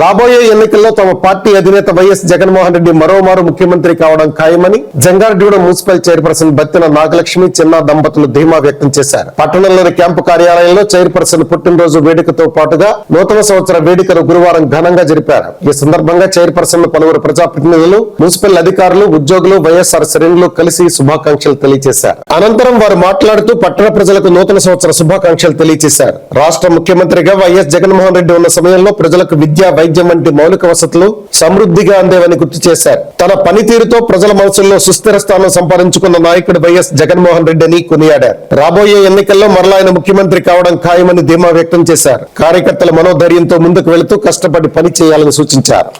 రాబోయే ఎన్నికల్లో తమ పార్టీ అధినేత వైఎస్ జగన్మోహన్ రెడ్డి మరోమారు ముఖ్యమంత్రి కావడం ఖాయమని జంగారెడ్డిగూడ మున్సిపల్ చైర్పర్సన్ బత్తిన నాగలక్ష్మి చిన్న దంపతులు ధీమా వ్యక్తం చేశారు. పట్టణంలోని క్యాంపు కార్యాలయంలో చైర్పర్సన్ పుట్టినరోజు వేడుకతో పాటుగా నూతన సంవత్సర వేడుకను గురువారం ఘనంగా జరిపారు. ఈ సందర్భంగా చైర్పర్సన్ పలువురు ప్రజాప్రతినిధులు మున్సిపల్ అధికారులు ఉద్యోగులు వైఎస్ఆర్ శ్రేణులు కలిసి శుభాకాంక్షలు తెలియజేశారు. అనంతరం వారు మాట్లాడుతూ పట్టణ ప్రజలకు నూతన సంవత్సర శుభాకాంక్షలు తెలియజేశారు. రాష్ట్ర ముఖ్యమంత్రిగా వైఎస్ జగన్మోహన్ రెడ్డి ఉన్న సమయంలో ప్రజలకు విద్యా వైద్యం వంటి మౌలిక వసతులు సమృద్ధిగా అందేవని గుర్తు చేశారు. తన పనితీరుతో ప్రజల మనసుల్లో సుస్థిర స్థానం సంపాదించుకున్న నాయకుడు వైఎస్ జగన్మోహన్ రెడ్డి అని కొనియాడారు. రాబోయే ఎన్నికల్లో మరలా ఆయన ముఖ్యమంత్రి కావడం ఖాయమని ధీమా వ్యక్తం చేశారు. కార్యకర్తల మనోధైర్యంతో ముందుకు వెళుతూ కష్టపడి పని చేయాలని సూచించారు.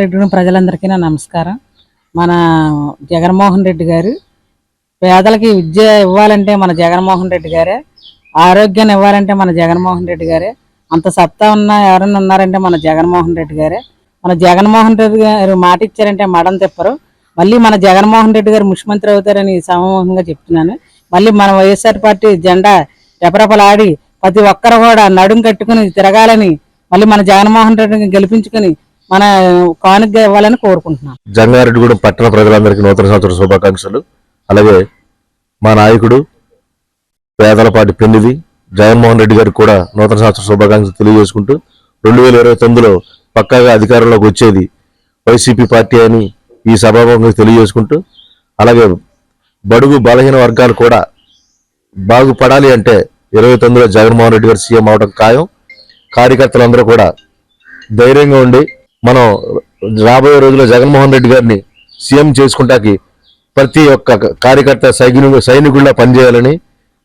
రెడ్డి ప్రజలందరికీ నా నమస్కారం. మన జగన్మోహన్ రెడ్డి గారు పేదలకి విద్య ఇవ్వాలంటే మన జగన్మోహన్ రెడ్డి గారే ఆరోగ్యాన్ని ఇవ్వాలంటే మన జగన్మోహన్ రెడ్డి గారే అంత సత్తా ఉన్న ఎవరైనా ఉన్నారంటే మన జగన్మోహన్ రెడ్డి గారే. మన జగన్మోహన్ రెడ్డి గారు మాట ఇచ్చారంటే మడం తిప్పరు. మళ్ళీ మన జగన్మోహన్ రెడ్డి గారు ముఖ్యమంత్రి అవుతారని సమూహంగా చెప్తున్నాను. మళ్ళీ మన వైఎస్ఆర్ పార్టీ జెండా రెపరెపలాడి ప్రతి ఒక్కరు కూడా నడుం కట్టుకుని తిరగాలని మళ్ళీ మన జగన్మోహన్ రెడ్డిని గెలిపించుకుని మన కానుక ఇవ్వాలని కోరుకుంటున్నాం జంగారెడ్డిగూడెం పట్టణ ప్రజలందరికీ నూతన సంవత్సర శుభాకాంక్షలు. అలాగే మా నాయకుడు పేదలపాటి పెన్నిది జగన్మోహన్ రెడ్డి గారికి కూడా నూతన సంవత్సర శుభాకాంక్షలు తెలియజేసుకుంటూ రెండు వేల ఇరవై తొమ్మిదిలో పక్కాగా అధికారంలోకి వచ్చేది వైసీపీ పార్టీ అని ఈ సభాభంగా తెలియజేసుకుంటూ అలాగే బడుగు బలహీన వర్గాలు కూడా బాగుపడాలి అంటే ఇరవై తొమ్మిదిలో జగన్మోహన్ రెడ్డి గారు సీఎం అవడం ఖాయం. కార్యకర్తలందరూ కూడా ధైర్యంగా ఉండి మనం రాబోయే రోజుల్లో జగన్మోహన్ రెడ్డి గారిని సీఎం చేసుకుంటాకి ప్రతి ఒక్క కార్యకర్త సైనికు సైనికుల్లా పనిచేయాలని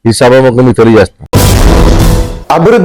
ఈ సభాముఖం తెలియజేస్తాం అభివృద్ధి